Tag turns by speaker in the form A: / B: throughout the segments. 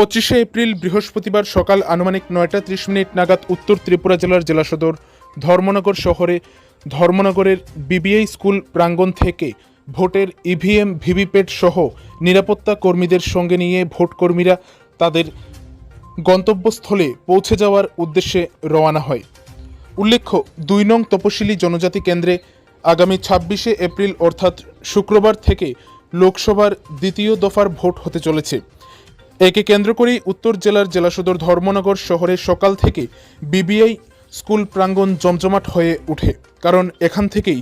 A: পঁচিশে এপ্রিল বৃহস্পতিবার সকাল আনুমানিক নয়টা ত্রিশ মিনিট নাগাদ উত্তর ত্রিপুরা জেলার জেলা সদর ধর্মনগর শহরে ধর্মনগরের বিবিআই স্কুল প্রাঙ্গণ থেকে ভোটের ইভিএম, ভিভিপ্যাট সহ নিরাপত্তা কর্মীদের সঙ্গে নিয়ে ভোটকর্মীরা তাদের গন্তব্যস্থলে পৌঁছে যাওয়ার উদ্দেশ্যে রওনা হয়। উল্লেখ্য, দুই নং তপশিলি জনজাতি কেন্দ্রে আগামী ছাব্বিশে এপ্রিল অর্থাৎ শুক্রবার থেকে লোকসভার দ্বিতীয় দফার ভোট হতে চলেছে। একে কেন্দ্র করেই উত্তর জেলার জেলা সদর ধর্মনগর শহরে সকাল থেকে বিবিআই স্কুল প্রাঙ্গণ জমজমাট হয়ে ওঠে, কারণ এখান থেকেই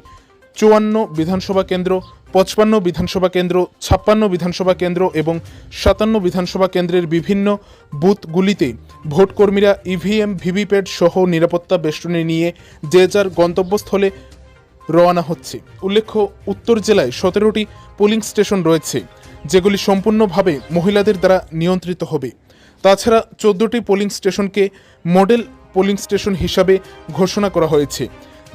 A: চুয়ান্ন বিধানসভা কেন্দ্র, পঁচপান্ন বিধানসভা কেন্দ্র, ছাপ্পান্ন বিধানসভা কেন্দ্র এবং সাতান্ন বিধানসভা কেন্দ্রের বিভিন্ন বুথগুলিতে ভোটকর্মীরা ইভিএম, ভিভিপ্যাট সহ নিরাপত্তা বেষ্টনী নিয়ে যে যার গন্তব্যস্থলে রওনা হচ্ছে। উল্লেখ্য, উত্তর জেলায় সতেরোটি পোলিং স্টেশন রয়েছে, যেগুলি সম্পূর্ণভাবে মহিলাদের দ্বারা নিয়ন্ত্রিত হবে। তাছাড়া চোদ্দোটি পোলিং স্টেশনকে মডেল পোলিং স্টেশন হিসাবে ঘোষণা করা হয়েছে।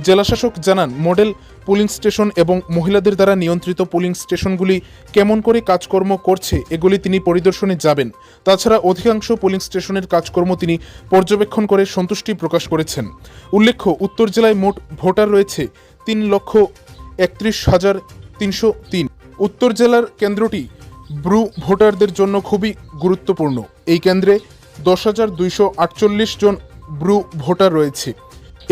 A: জেলাশাসক জানান মডেল পোলিং স্টেশন এবং মহিলাদের দ্বারা নিয়ন্ত্রিত পোলিং স্টেশনগুলি কেমন করে কাজকর্ম করছে, এগুলি তিনি পরিদর্শনে যাবেন। তাছাড়া অধিকাংশ পোলিং স্টেশনের কাজকর্ম তিনি পর্যবেক্ষণ করে সন্তুষ্টি প্রকাশ করেছেন। উল্লেখ্য, উত্তর জেলায় মোট ভোটার রয়েছে তিন লক্ষ একত্রিশ হাজার তিনশো তিন। উত্তর জেলার কেন্দ্রটি ব্রু ভোটারদের জন্য খুবই গুরুত্বপূর্ণ। এই কেন্দ্রে দশ হাজার দুইশো আটচল্লিশ জন ব্রু ভোটার রয়েছে।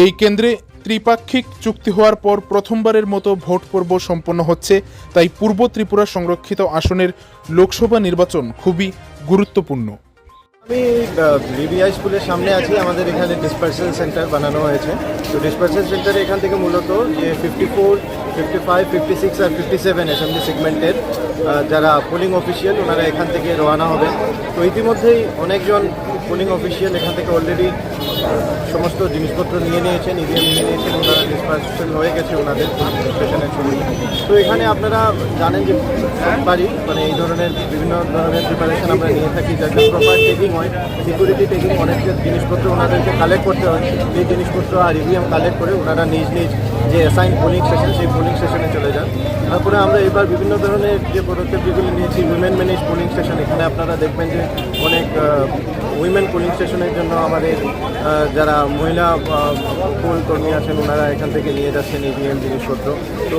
A: এই কেন্দ্রে ত্রিপাক্ষিক চুক্তি হওয়ার পর প্রথমবারের মতো ভোট পর্ব সম্পন্ন হচ্ছে, তাই পূর্ব ত্রিপুরা সংরক্ষিত আসনের লোকসভা নির্বাচন খুবই গুরুত্বপূর্ণ।
B: আমি বিবিআই স্কুলের সামনে আছি। আমাদের এখানে ডিসপার্সেল সেন্টার বানানো হয়েছে। তো ডিসপার্সেল সেন্টারে এখান থেকে মূলত যে fifty four fifty five fifty six আর ফিফটি সেভেন অ্যাসেম্বলি সেগমেন্টের যারা পোলিং অফিসিয়াল ওনারা এখান থেকে রওনা হবে তো ইতিমধ্যেই অনেকজন পোলিং অফিসিয়াল এখান থেকে অলরেডি সমস্ত জিনিসপত্র নিয়ে নিয়েছেন ইভিএম নিয়ে নিয়েছেন, ওনারা ডিসপার্সেল হয়ে গেছে ওনাদের স্টেশনের ছবি। তো এখানে আপনারা জানেন যে বাড়ি মানে এই ধরনের বিভিন্ন ধরনের প্রিপারেশন আমরা নিয়ে থাকি, যাতে প্রপার টেকিং হয়। সিকিউরিটি টেকিং অনেক জিনিসপত্র ওনাদেরকে কালেক্ট করতে হয়। সেই জিনিসপত্র আর ইভিএম কালেক্ট করে ওনারা নিজ নিজ যে অ্যাসাইন পোলিং স্টেশন সেই পোলিং স্টেশনে চলে যান। তারপরে আমরা এবার বিভিন্ন ধরনের যে পদক্ষেপ যেগুলো নিয়েছি উইমেন ম্যানেজ পোলিং স্টেশন এখানে আপনারা দেখবেন যে অনেক উইমেন পোলিং স্টেশনের জন্য আমাদের যারা মহিলা পোল কর্মী আছেন, ওনারা এখান থেকে নিয়ে যাচ্ছেন ইভিএম জিনিসপত্র। তো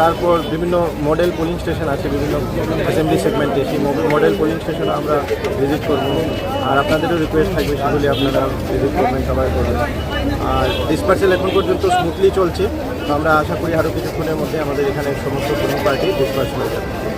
B: তারপর বিভিন্ন মডেল পোলিং স্টেশন আছে, বিভিন্ন অ্যাসেম্বলি সেগমেন্টে সেই মডেল পোলিং স্টেশন আমরা ভিজিট করব। আর আপনাদেরও রিকোয়েস্ট থাকবে, সেগুলি আপনারা ভিজিট করবেন, সবাই করবেন। আর ডিসপার্সেল এখন পর্যন্ত স্মুথলি চলছে। আমরা আশা করি আরও কিছুক্ষণের মধ্যে আমাদের এখানে সমস্ত কোনো পার্টি ডিসপার্সেল হয়ে যাবে।